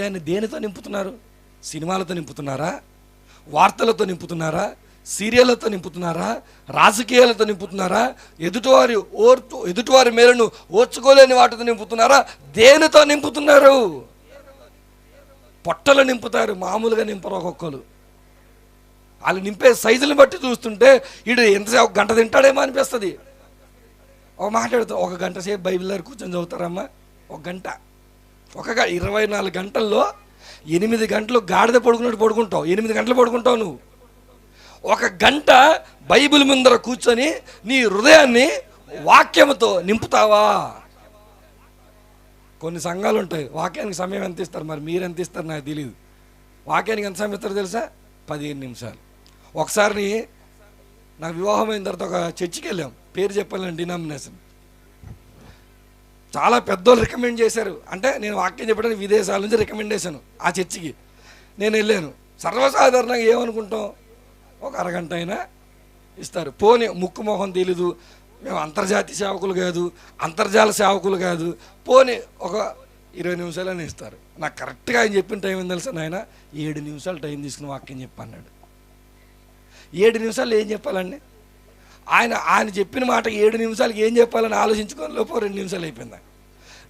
హృదయాన్ని దేనితో నింపుతున్నారు? సినిమాలతో నింపుతున్నారా? వార్తలతో నింపుతున్నారా? సీరియళ్ళతో నింపుతున్నారా? రాజకీయాలతో నింపుతున్నారా? ఎదుటివారి ఓర్పు ఎదుటివారి మేలను ఓర్చుకోలేని వాటితో నింపుతున్నారా? దేనితో నింపుతున్నారు? పొట్టలు నింపుతారు మామూలుగా నింపరు ఒక్కొక్కరు. వాళ్ళు నింపే సైజుని బట్టి చూస్తుంటే వీడు ఎంతసేపు ఒక గంట తింటాడేమో అనిపిస్తుంది. ఒక మాట్లాడుతూ ఒక గంట సేపు బైబిల్ దగ్గర కూర్చొని చదువుతారమ్మా. ఒక గంట. ఒక ఇరవై నాలుగు గంటల్లో ఎనిమిది గంటలు గాడిద పడుకున్నట్టు పడుకుంటావు. ఎనిమిది గంటలు పడుకుంటావు నువ్వు. ఒక గంట బైబిల్ ముందర కూర్చొని నీ హృదయాన్ని వాక్యముతో నింపుతావా? కొన్ని సంఘాలు ఉంటాయి. వాక్యానికి సమయం ఎంత ఇస్తారు మరి? మీరు ఎంత ఇస్తారు నాకు తెలియదు వాక్యానికి ఎంత సమయం ఇస్తారు తెలుసా? పదిహేను నిమిషాలు. ఒకసారి నాకు వివాహం అయిన తర్వాత ఒక చర్చికి వెళ్ళాం. పేరు చెప్పాలని డినామినేషన్. చాలా పెద్దోళ్ళు రికమెండ్ చేశారు. అంటే నేను వాక్యం చెప్పడానికి విదేశాల నుంచి రికమెండ్ చేశాను ఆ చర్చికి. నేను వెళ్ళాను. సర్వసాధారణంగా ఏమనుకుంటాం? ఒక అరగంట అయినా ఇస్తారు. పోనీ ముక్కు మొహం తెలీదు మేము అంతర్జాతీయ సేవకులు కాదు అంతర్జాల సేవకులు కాదు. పోనీ ఒక ఇరవై నిమిషాలని ఇస్తారు. నాకు కరెక్ట్గా ఆయన చెప్పిన టైం ఏం తెలుసు ఆయన ఏడు నిమిషాలు టైం తీసుకుని వాక్యం చెప్పన్నాడు. ఏడు నిమిషాలు ఏం చెప్పాలండి? ఆయన ఆయన చెప్పిన మాట ఏడు నిమిషాలకి ఏం చెప్పాలని ఆలోచించుకొని లోపు రెండు నిమిషాలు అయిపోయింది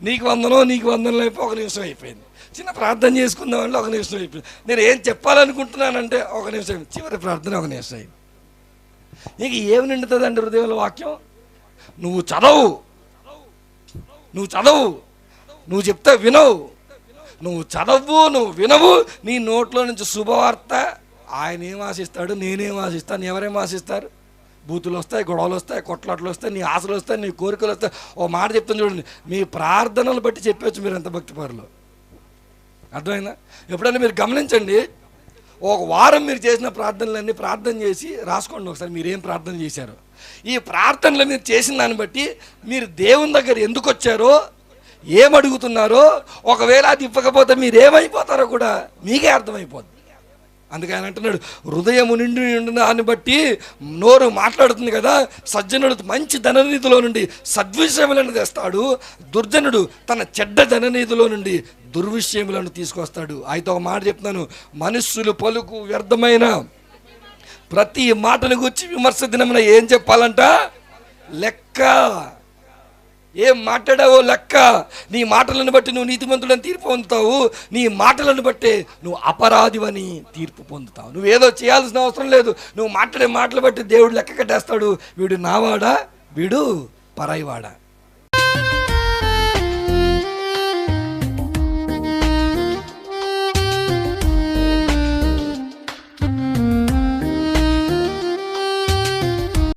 నీకు. వందనో నీకు వందనం అయిపోయి ఒక నిమిషం అయిపోయింది. చిన్న ప్రార్థన చేసుకుందామంటే ఒక నిమిషం అయిపోయింది. నేను ఏం చెప్పాలనుకుంటున్నానంటే ఒక నిమిషం అయిపోయింది. చివరి ప్రార్థన ఒక నిమిషం అయిపోయింది. నీకు ఏమి నిండుతుందండి హృదయంలో వాక్యం? నువ్వు చదవు. నువ్వు చదవు. నువ్వు చెప్తే వినవు. నువ్వు చదవు నువ్వు వినవు. నీ నోట్లో నుంచి శుభవార్త. ఆయన ఏం ఆశిస్తాడు? నేనేం ఆశిస్తాను? ఎవరేం ఆశిస్తారు? బూతులు వస్తాయి గొడవలు వస్తాయి కొట్లాటలు వస్తాయి నీ ఆశలు వస్తాయి నీ కోరికలు వస్తాయి ఓ మాట చెప్తాను చూడండి మీ ప్రార్థనలు బట్టి చెప్పవచ్చు మీరు ఎంత భక్తిపరులు అర్థమైందా? ఎప్పుడైనా మీరు గమనించండి ఒక వారం మీరు చేసిన ప్రార్థనలన్నీ ప్రార్థన చేసి రాసుకోండి ఒకసారి మీరు ఏం ప్రార్థన చేశారు. ఈ ప్రార్థనలు మీరు చేసిన దాన్ని బట్టి మీరు దేవుని దగ్గర ఎందుకు వచ్చారో ఏం అడుగుతున్నారో ఒకవేళ అది ఇవ్వకపోతే మీరు ఏమైపోతారో కూడా మీకే అర్థమైపోద్ది. అందుకే ఆయన అంటున్నాడు హృదయము నిండి దాన్ని బట్టి నోరు మాట్లాడుతుంది కదా సజ్జనుడు మంచి ధననీతిలో నుండి సద్విషయములను తెస్తాడు దుర్జనుడు తన చెడ్డ ధననీధిలో నుండి దుర్విషయములను తీసుకొస్తాడు. అయితే ఒక మాట చెప్తున్నాను మనుష్యులు పలుకు వ్యర్థమైన ప్రతి మాటను గురించి విమర్శ దినమున ఏం చెప్పాలంట? లెక్క ఏం మాట్లాడావో లెక్క? నీ మాటలను బట్టి నువ్వు నీతిమంతుడని తీర్పు పొందుతావు. నీ మాటలను బట్టే నువ్వు అపరాధివని తీర్పు పొందుతావు. నువ్వేదో చేయాల్సిన అవసరం లేదు. నువ్వు మాట్లాడే మాటలు బట్టి దేవుడు లెక్క కట్టేస్తాడు. వీడు నావాడా? వీడు పరాయివాడా?